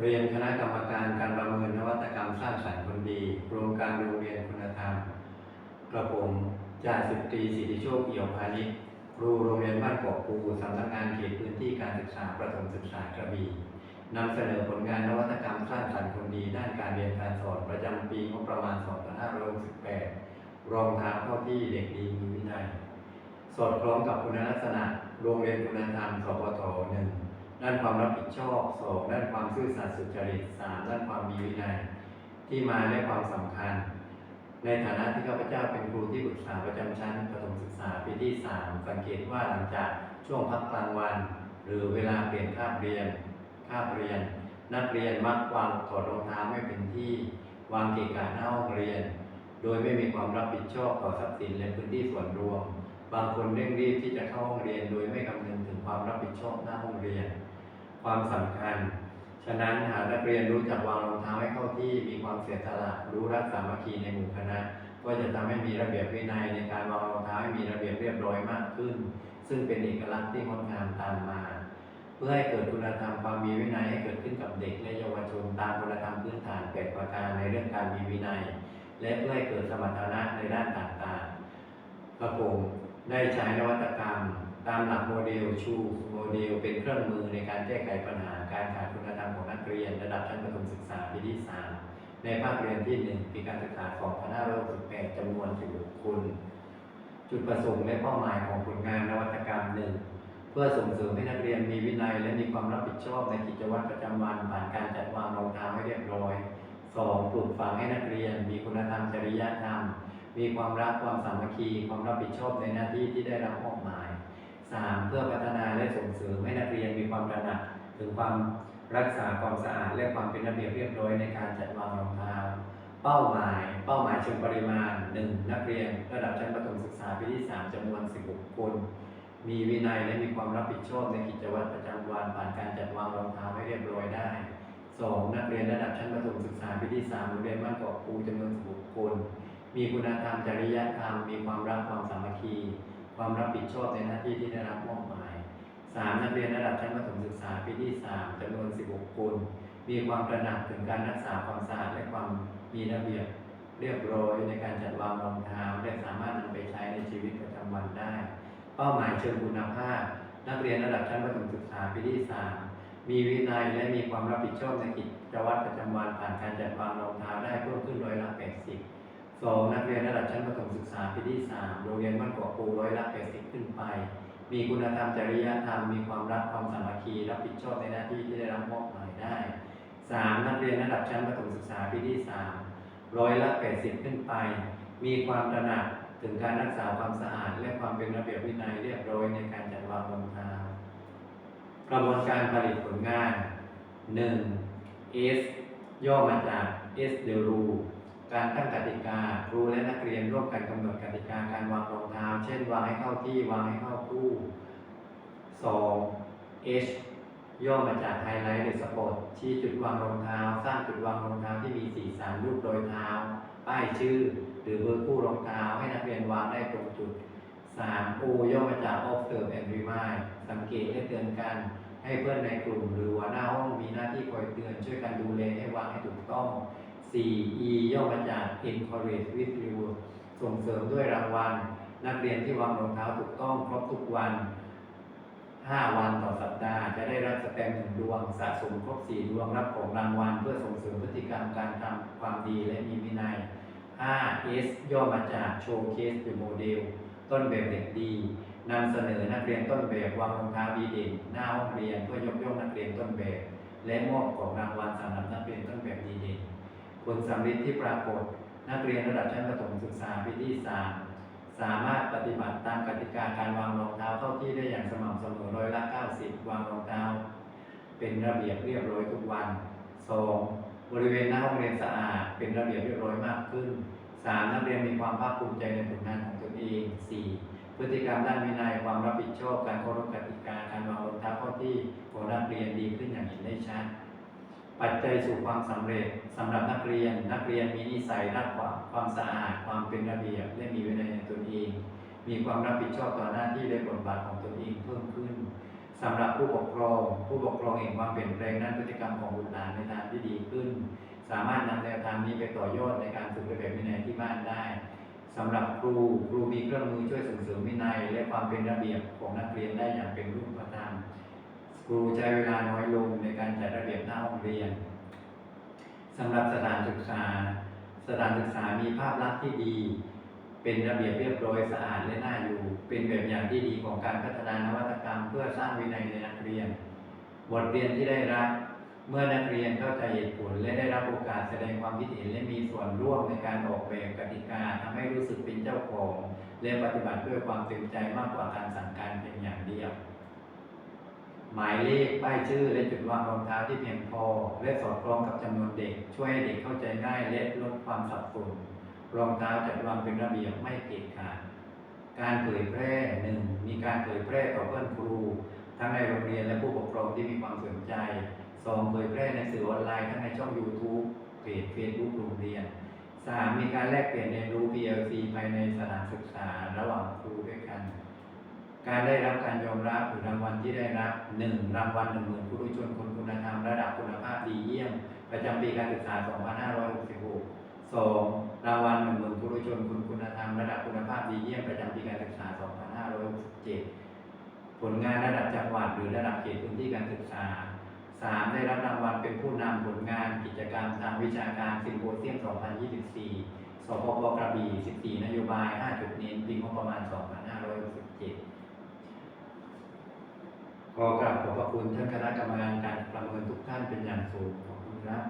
เรียนคณะกรรมการการประเมินนวัตกรรมสร้างสรรค์คนดีโครงการโรงเรียนคุณธรรม กระผมจ่าสิบตรีสิทธิโชคเอี่ยวพาณิชย์ครูโรงเรียนบ้านกอกปูสำนักงานเขตพื้นที่การศึกษาประถมศึกษากระบี่นำเสนอผลงานนวัตกรรมสร้างสรรค์คนดีด้านการเรียนการสอนประจำปีงบประมาณ 2568 รองเท้าเข้าที่เด็กดีมีวินัย สอดคล้องกับคุณลักษณะโรงเรียนคุณธรรมสปทหนึ่ง ด้านความรับผิดชอบสองด้านความซื่อสัตย์สุจริตสามด้านความมีวินัยที่มาและความสำคัญ ในฐานะที่ข้าพเจ้าเป็นครูที่ปรึกษาประจำชั้นประถมศึกษาปีที่3สังเกตว่าหลังจากช่วงพักกลางวัน หรือเวลาเปลี่ยนคาบเรียนคาบเรียน นักเรียนมักวางถอดรองเท้าไม่เป็นที่วางเกะกะหน้าห้องเรียน โดยไม่มีความรับผิดชอบต่อทรัพย์สินและพื้นที่ส่วนรวม บางคนเร่งรีบที่จะเข้าห้องเรียน โดยไม่คำนึงถึงความรับผิดชอบหน้าห้องเรียน ความสำคัญ ฉะนั้นหากนักเรียนรู้จักวางรองเท้าให้เข้าที่มีความเสียสละรู้รักสามัคคีในหมู่คณะ ก็จะทำให้มีระเบียบวินัยในการวางรองเท้าให้มีระเบียบเรียบร้อยมากขึ้น ซึ่งเป็นเอกลักษณ์ที่งดงามตามมา เพื่อให้เกิดคุณธรรมความมีวินัยให้เกิดขึ้นกับเด็กและเยาวชนตามคุณธรรมพื้นฐานแปดประการในเรื่องการมีวินัย และเพื่อให้เกิดสมรรถนะในด้านต่างๆพระผมได้ใช้นวัตกรรม ตามหลักโมเดลชูโมเดลเป็นเครื่องมือในการแก้ไขปัญหาการขาดคุณธรรมของนักเรียน ระดับชั้นประถมศึกษาปีที่ 3 ในภาคเรียนที่ 1 ปีการศึกษา2568จำนวน16คน จุดประสงค์และเป้าหมายของผลงานนวัตกรรมหนึ่งเพื่อส่งเสริมให้นักเรียนมีวินัย และมีความรับผิดชอบในกิจวัตรประจำวันผ่านการจัดวางรองเท้าให้เรียบร้อย 2. ปลูกฝังให้นักเรียน มีคุณธรรมจริยธรรม มีความรักความสามัคคี ความรับผิดชอบในหน้าที่ที่ได้รับมอบหมาย 3. เพื่อพัฒนาและส่งเสริมให้นักเรียนมีความตระหนักถึงความรักษาความสะอาด และความเป็นระเบียบเรียบร้อยในการจัดวางรองเท้าเป้าหมาย เป้าหมายเชิงปริมาณ 1. นักเรียนระดับชั้นประถมศึกษาปีที่ 3จำนวน 16 คน มีวินัยและมีความรับผิดชอบในกิจวัตรประจำวันผ่านการจัดวางรองเท้าให้เรียบร้อยได้ 2. นักเรียนระดับชั้นประถมศึกษาปีที่3โรงเรียนบ้านเกาะปูจำนวน16คน มีคุณธรรมจริยธรรม มีความรักความสามัคคี ความรับผิดชอบในหน้าที่ที่ได้รับมอบหมาย 3. นักเรียนระดับชั้นประถมศึกษาปีที่ 3จำนวน 16 คน มีความตระหนักถึงการรักษาความสะอาดและความมีระเบียบเรียบร้อยในการจัดวางรองเท้าและสามารถนำไปใช้ในชีวิตประจำวันได้ เป้าหมายเชิงคุณภาพ นักเรียนระดับชั้นประถมศึกษาปีที่ 3 มีวินัยและมีความรับผิดชอบในกิจวัตรประจำวันผ่านการจัดวางรองเท้าได้เพิ่มขึ้นร้อยละ 80 สองนักเรียนระดับชั้นประถมศึกษาปีที่3โรงเรียนบ้านเกาะปูร้อยละ80ขึ้นไป มีคุณธรรมจริยธรรม มีความรักความสามัคคีรับผิดชอบในหน้าที่ที่ได้รับมอบหมายได้ 3. นักเรียนระดับชั้นประถมศึกษาปีที่3ร้อยละ80ขึ้นไป มีความตระหนักถึงการรักษาความสะอาด และความเป็นระเบียบวินัยเรียบร้อยในการจัดวางรองเท้ากระบวนการผลิตผลงาน 1. S ย่อมาจาก S the rule การตั้งกติกา ครูและนักเรียนร่วมกันกำหนดกติกาการวางรองเท้า เช่น วางให้เข้าที่วางให้เข้าคู่ 2. H ย่อมาจากไฮไลท์หรือสปอตชี้จุดวางรองเท้า สร้างจุดวางรองเท้าที่มีสีสันรูปรอยเท้า ป้ายชื่อ หรือเบอร์คู่รองเท้า ให้นักเรียนวางได้ตรงจุด 3. O ย่อมาจาก observe and remind สังเกตและเตือนกัน ให้เพื่อนในกลุ่มหรือหัวหน้าห้องมีหน้าที่คอยเตือนช่วยกันดูแลให้วางให้ถูกต้อง 4. E ย่อมาจาก encourage with reward ส่งเสริมด้วยรางวัล นักเรียนที่วางรองเท้าถูกต้องครบทุกวัน 5 วันต่อสัปดาห์ จะได้รับสแตมป์หนึ่งดวง สะสมครบ 4 ดวงรับของรางวัล เพื่อส่งเสริมพฤติกรรมการทำความดีและมีวินัย 5. S ย่อมาจาก Showcase the Model ต้นแบบเด็กดีนำเสนอนักเรียนต้นแบบวางรองเท้าดีเด่นหน้าห้องเรียนเพื่อยกย่องนักเรียนต้นแบบ และมอบของรางวัลสำหรับนักเรียนต้นแบบดีเด่น ผลสำเร็จที่ปรากฏ นักเรียนระดับชั้นประถมศึกษาปีที่ 3 สามารถปฏิบัติตามกติกาการวางรองเท้าเข้าที่ได้อย่างสม่ำเสมอร้อยละ 90 วางรองเท้า เป็นระเบียบเรียบร้อยทุกวัน 2. บริเวณหน้าห้องเรียนสะอาดเป็นระเบียบเรียบร้อยมากขึ้น 3. นักเรียนมีความภาคภูมิใจในผลงานของตนเอง 4. พฤติกรรมด้านวินัยความรับผิดชอบการเคารพกติกาการวางรองเท้าเข้าที่ของนักเรียนดีขึ้นอย่างเห็นได้ชัด ปัจจัยสู่ความสำเร็จสำหรับนักเรียน นักเรียนมีนิสัยรักความความสะอาด ความเป็นระเบียบและมีวินัยในตนเอง มีความรับผิดชอบต่อหน้าที่และบทบาทของตนเองเพิ่มขึ้นสำหรับผู้ปกครอง ผู้ปกครองเห็นความเปลี่ยนแปลงด้านพฤติกรรมของบุตรหลานในทางที่ดีขึ้น สามารถนำแนวทางนี้ไปต่อยอดในการฝึกระเบียบวินัยที่บ้านได้สำหรับครูครูมีเครื่องมือช่วยส่งเสริมวินัย และความเป็นระเบียบของนักเรียนได้อย่างเป็นรูปธรรม ครูใช้เวลาน้อยลงในการจัดระเบียบหน้าห้องเรียนสำหรับสถานศึกษา สถานศึกษามีภาพลักษณ์ที่ดี เป็นระเบียบเรียบร้อยสะอาดและน่าอยู่ เป็นแบบอย่างที่ดีของการพัฒนานวัตกรรม เพื่อสร้างวินัยในนักเรียน บทเรียนที่ได้รับ เมื่อนักเรียนเข้าใจเหตุผลและได้รับโอกาสแสดงความคิดเห็นและมีส่วนร่วมในการออกแบบกติกาทำให้รู้สึกเป็นเจ้าของ และปฏิบัติด้วยความเต็มใจมากกว่าการสั่งการเพียงอย่างเดียว หมายเลขป้ายชื่อและจุดวางรองเท้าที่เพียงพอ และสอดคล้องกับจำนวนเด็ก ช่วยให้เด็กเข้าใจง่ายและลดความสับสนรองเท้าจัดวางเป็นระเบียบไม่เกะกะการเผยแพร่หนึ่งมีการเผยแพร่ต่อเพื่อนครู ทั้งในโรงเรียนและผู้ปกครองที่มีความสนใจสองเผยแพร่ในสื่อออนไลน์ทั้งในช่อง YouTube เพจ Facebook โรงเรียนสามมีการแลกเปลี่ยนเรียนรู้ PLC ภายในสถานศึกษาระหว่างครูด้วยกัน การได้รับการยอมรับ ที่ได้รับ 1. รางวัล1 0,000ผู้รู้ชนคนคุณธรรมระดับคุณภาพดีเยี่ยม ประจำปีการศึกษา 2566 2. รางวัล1 0,000ผู้รู้ชนคุณคุณธรรมระดับคุณภาพดีเยี่ยมประจำปีการศึกษา 2567 ผลงานระดับจังหวัดหรือระดับเขตพื้นที่การศึกษา 3. ได้รับรางวัลเป็นผู้นำผลงานกิจกรรมทางวิชาการซิมโพเซียม 2024สปปกระบี่ 14 นโยบาย 5 จุดเน้นปีงบประมาณ 25 ขอกราบขอบพระคุณท่านคณะกรรมการการประเมินทุกท่านเป็นอย่างสูงขอบคุณครับ